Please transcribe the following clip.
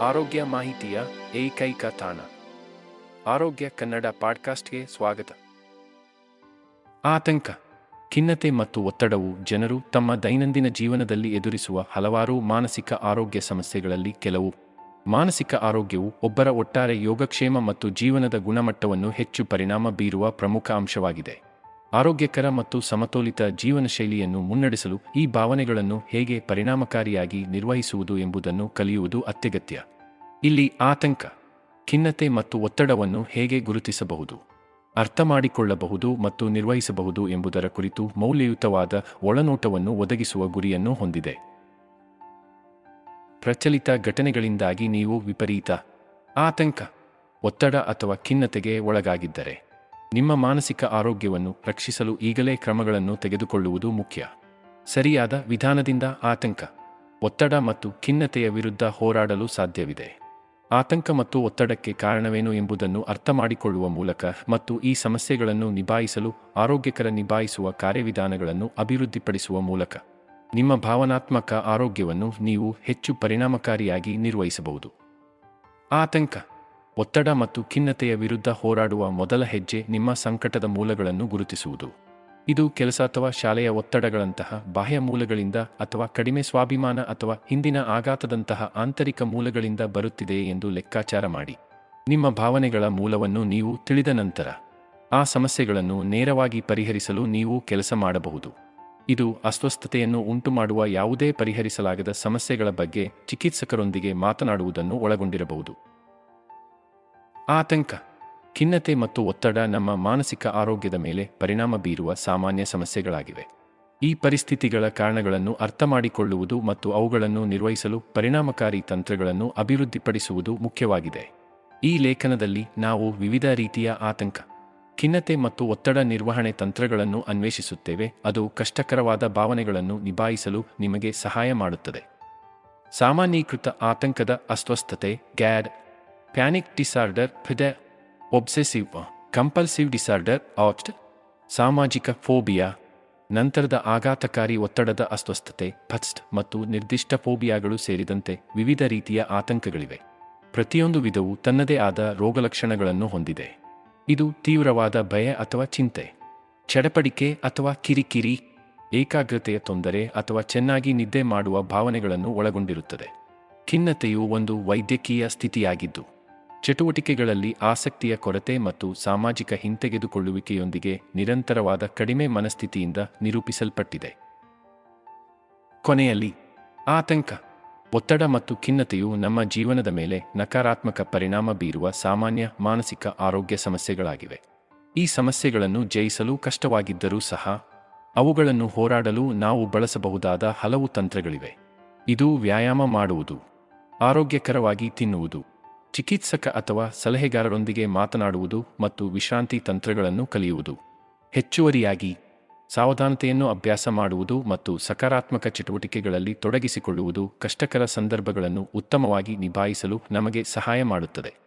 ಆರೋಗ್ಯ ಮಾಹಿತಿಯ ಏಕೈಕ ತಾಣ. ಆರೋಗ್ಯ ಕನ್ನಡ ಪಾಡ್ಕಾಸ್ಟ್ಗೆ ಸ್ವಾಗತ. ಆತಂಕ, ಖಿನ್ನತೆ ಮತ್ತು ಒತ್ತಡವು ಜನರು ತಮ್ಮ ದೈನಂದಿನ ಜೀವನದಲ್ಲಿ ಎದುರಿಸುವ ಹಲವಾರು ಮಾನಸಿಕ ಆರೋಗ್ಯ ಸಮಸ್ಯೆಗಳಲ್ಲಿ ಕೆಲವು. ಮಾನಸಿಕ ಆರೋಗ್ಯವು ಒಬ್ಬರ ಒಟ್ಟಾರೆ ಯೋಗಕ್ಷೇಮ ಮತ್ತು ಜೀವನದ ಗುಣಮಟ್ಟವನ್ನು ಹೆಚ್ಚು ಪರಿಣಾಮ ಬೀರುವ ಪ್ರಮುಖ ಅಂಶವಾಗಿದೆ. ಆರೋಗ್ಯಕರ ಮತ್ತು ಸಮತೋಲಿತ ಜೀವನ ಶೈಲಿಯನ್ನು ಮುನ್ನಡೆಸಲು ಈ ಭಾವನೆಗಳನ್ನು ಹೇಗೆ ಪರಿಣಾಮಕಾರಿಯಾಗಿ ನಿರ್ವಹಿಸುವುದು ಎಂಬುದನ್ನು ಕಲಿಯುವುದು ಅತ್ಯಗತ್ಯ. ಇಲ್ಲಿ ಆತಂಕ, ಖಿನ್ನತೆ ಮತ್ತು ಒತ್ತಡವನ್ನು ಹೇಗೆ ಗುರುತಿಸಬಹುದು, ಅರ್ಥ ಮಾಡಿಕೊಳ್ಳಬಹುದು ಮತ್ತು ನಿರ್ವಹಿಸಬಹುದು ಎಂಬುದರ ಕುರಿತು ಮೌಲ್ಯಯುತವಾದ ಒಳನೋಟವನ್ನು ಒದಗಿಸುವ ಗುರಿಯನ್ನು ಹೊಂದಿದೆ. ಪ್ರಚಲಿತ ಘಟನೆಗಳಿಂದಾಗಿ ನೀವು ವಿಪರೀತ ಆತಂಕ, ಒತ್ತಡ ಅಥವಾ ಖಿನ್ನತೆಗೆ ಒಳಗಾಗಿದ್ದರೆ ನಿಮ್ಮ ಮಾನಸಿಕ ಆರೋಗ್ಯವನ್ನು ರಕ್ಷಿಸಲು ಈಗಲೇ ಕ್ರಮಗಳನ್ನು ತೆಗೆದುಕೊಳ್ಳುವುದು ಮುಖ್ಯ. ಸರಿಯಾದ ವಿಧಾನದಿಂದ ಆತಂಕ, ಒತ್ತಡ ಮತ್ತು ಖಿನ್ನತೆಯ ವಿರುದ್ಧ ಹೋರಾಡಲು ಸಾಧ್ಯವಿದೆ. ಆತಂಕ ಮತ್ತು ಒತ್ತಡಕ್ಕೆ ಕಾರಣವೇನು ಎಂಬುದನ್ನು ಅರ್ಥಮಾಡಿಕೊಳ್ಳುವ ಮೂಲಕ ಮತ್ತು ಈ ಸಮಸ್ಯೆಗಳನ್ನು ನಿಭಾಯಿಸಲು ಆರೋಗ್ಯಕರ ನಿಭಾಯಿಸುವ ಕಾರ್ಯವಿಧಾನಗಳನ್ನು ಅಭಿವೃದ್ಧಿಪಡಿಸುವ ಮೂಲಕ. ನಿಮ್ಮ ಭಾವನಾತ್ಮಕ ಆರೋಗ್ಯವನ್ನು ನೀವು ಹೆಚ್ಚು ಪರಿಣಾಮಕಾರಿಯಾಗಿ ನಿರ್ವಹಿಸಬಹುದು. ಆತಂಕ ಒತ್ತಡ ಮತ್ತು ಖಿನ್ನತೆಯ ವಿರುದ್ಧ ಹೋರಾಡುವ ಮೊದಲ ಹೆಜ್ಜೆ ನಿಮ್ಮ ಸಂಕಟದ ಮೂಲಗಳನ್ನು ಗುರುತಿಸುವುದು. ಇದು ಕೆಲಸ ಅಥವಾ ಶಾಲೆಯ ಒತ್ತಡಗಳಂತಹ ಬಾಹ್ಯ ಮೂಲಗಳಿಂದ ಅಥವಾ ಕಡಿಮೆ ಸ್ವಾಭಿಮಾನ ಅಥವಾ ಹಿಂದಿನ ಆಘಾತದಂತಹ ಆಂತರಿಕ ಮೂಲಗಳಿಂದ ಬರುತ್ತಿದೆ ಎಂದು ಲೆಕ್ಕಾಚಾರ ಮಾಡಿ. ನಿಮ್ಮ ಭಾವನೆಗಳ ಮೂಲವನ್ನು ನೀವು ತಿಳಿದ ನಂತರ ಆ ಸಮಸ್ಯೆಗಳನ್ನು ನೇರವಾಗಿ ಪರಿಹರಿಸಲು ನೀವು ಕೆಲಸ ಮಾಡಬಹುದು. ಇದು ಅಸ್ವಸ್ಥತೆಯನ್ನು ಉಂಟುಮಾಡುವ ಯಾವುದೇ ಪರಿಹರಿಸಲಾಗದ ಸಮಸ್ಯೆಗಳ ಬಗ್ಗೆ ಚಿಕಿತ್ಸಕರೊಂದಿಗೆ ಮಾತನಾಡುವುದನ್ನು ಒಳಗೊಂಡಿರಬಹುದು. ಆತಂಕ, ಖಿನ್ನತೆ ಮತ್ತು ಒತ್ತಡ ನಮ್ಮ ಮಾನಸಿಕ ಆರೋಗ್ಯದ ಮೇಲೆ ಪರಿಣಾಮ ಬೀರುವ ಸಾಮಾನ್ಯ ಸಮಸ್ಯೆಗಳಾಗಿವೆ. ಈ ಪರಿಸ್ಥಿತಿಗಳ ಕಾರಣಗಳನ್ನು ಅರ್ಥಮಾಡಿಕೊಳ್ಳುವುದು ಮತ್ತು ಅವುಗಳನ್ನು ನಿರ್ವಹಿಸಲು ಪರಿಣಾಮಕಾರಿ ತಂತ್ರಗಳನ್ನು ಅಭಿವೃದ್ಧಿಪಡಿಸುವುದು ಮುಖ್ಯವಾಗಿದೆ. ಈ ಲೇಖನದಲ್ಲಿ ನಾವು ವಿವಿಧ ರೀತಿಯ ಆತಂಕ, ಖಿನ್ನತೆ ಮತ್ತು ಒತ್ತಡ ನಿರ್ವಹಣೆ ತಂತ್ರಗಳನ್ನು ಅನ್ವೇಷಿಸುತ್ತೇವೆ. ಅದು ಕಷ್ಟಕರವಾದ ಭಾವನೆಗಳನ್ನು ನಿಭಾಯಿಸಲು ನಿಮಗೆ ಸಹಾಯ ಮಾಡುತ್ತದೆ. ಸಾಮಾನ್ಯೀಕೃತ ಆತಂಕದ ಅಸ್ವಸ್ಥತೆ, ಗ್ಯಾಡ್ ಪ್ಯಾನಿಕ್ ಡಿಸಾರ್ಡರ್ ಫಿಡೆ ಒಬ್ಸೆಸಿವ್ ಕಂಪಲ್ಸಿವ್ ಡಿಸಾರ್ಡರ್ ಆಸ್ಟ್ ಸಾಮಾಜಿಕ ಫೋಬಿಯಾ ನಂತರದ ಆಘಾತಕಾರಿ ಒತ್ತಡದ ಅಸ್ವಸ್ಥತೆ ಫಸ್ಟ್ ಮತ್ತು ನಿರ್ದಿಷ್ಟ ಫೋಬಿಯಾಗಳು ಸೇರಿದಂತೆ ವಿವಿಧ ರೀತಿಯ ಆತಂಕಗಳಿವೆ. ಪ್ರತಿಯೊಂದು ವಿಧವು ತನ್ನದೇ ಆದ ರೋಗಲಕ್ಷಣಗಳನ್ನು ಹೊಂದಿದೆ. ಇದು ತೀವ್ರವಾದ ಭಯ ಅಥವಾ ಚಿಂತೆ, ಚಡಪಡಿಕೆ ಅಥವಾ ಕಿರಿಕಿರಿ, ಏಕಾಗ್ರತೆಯ ತೊಂದರೆ ಅಥವಾ ಚೆನ್ನಾಗಿ ನಿದ್ದೆ ಮಾಡುವ ಭಾವನೆಗಳನ್ನು ಒಳಗೊಂಡಿರುತ್ತದೆ. ಖಿನ್ನತೆಯು ಒಂದು ವೈದ್ಯಕೀಯ ಸ್ಥಿತಿಯಾಗಿದ್ದು. ಚಟುವಟಿಕೆಗಳಲ್ಲಿ ಆಸಕ್ತಿಯ ಕೊರತೆ ಮತ್ತು ಸಾಮಾಜಿಕ ಹಿಂತೆಗೆದುಕೊಳ್ಳುವಿಕೆಯೊಂದಿಗೆ ನಿರಂತರವಾದ ಕಡಿಮೆ ಮನಸ್ಥಿತಿಯಿಂದ ನಿರೂಪಿಸಲ್ಪಟ್ಟಿದೆ. ಕೊನೆಯಲ್ಲಿ, ಆತಂಕ, ಒತ್ತಡ ಮತ್ತು ಖಿನ್ನತೆಯು ನಮ್ಮ ಜೀವನದ ಮೇಲೆ ನಕಾರಾತ್ಮಕ ಪರಿಣಾಮ ಬೀರುವ ಸಾಮಾನ್ಯ ಮಾನಸಿಕ ಆರೋಗ್ಯ ಸಮಸ್ಯೆಗಳಾಗಿವೆ. ಈ ಸಮಸ್ಯೆಗಳನ್ನು ಜಯಿಸಲು ಕಷ್ಟವಾಗಿದ್ದರೂ ಸಹ, ಅವುಗಳನ್ನು ಹೋರಾಡಲು ನಾವು ಬಳಸಬಹುದಾದ ಹಲವು ತಂತ್ರಗಳಿವೆ. ಇದು ವ್ಯಾಯಾಮ ಮಾಡುವುದು, ಆರೋಗ್ಯಕರವಾಗಿ ತಿನ್ನುವುದು. ಚಿಕಿತ್ಸಕ ಅಥವಾ ಸಲಹೆಗಾರರೊಂದಿಗೆ ಮಾತನಾಡುವುದು ಮತ್ತು ವಿಶ್ರಾಂತಿ ತಂತ್ರಗಳನ್ನು ಕಲಿಯುವುದು. ಹೆಚ್ಚುವರಿಯಾಗಿ, ಸಾವಧಾನತೆಯನ್ನು ಅಭ್ಯಾಸ ಮಾಡುವುದು ಮತ್ತು ಸಕಾರಾತ್ಮಕ ಚಟುವಟಿಕೆಗಳಲ್ಲಿ ತೊಡಗಿಸಿಕೊಳ್ಳುವುದು ಕಷ್ಟಕರ ಸಂದರ್ಭಗಳನ್ನು ಉತ್ತಮವಾಗಿ ನಿಭಾಯಿಸಲು ನಮಗೆ ಸಹಾಯ ಮಾಡುತ್ತದೆ.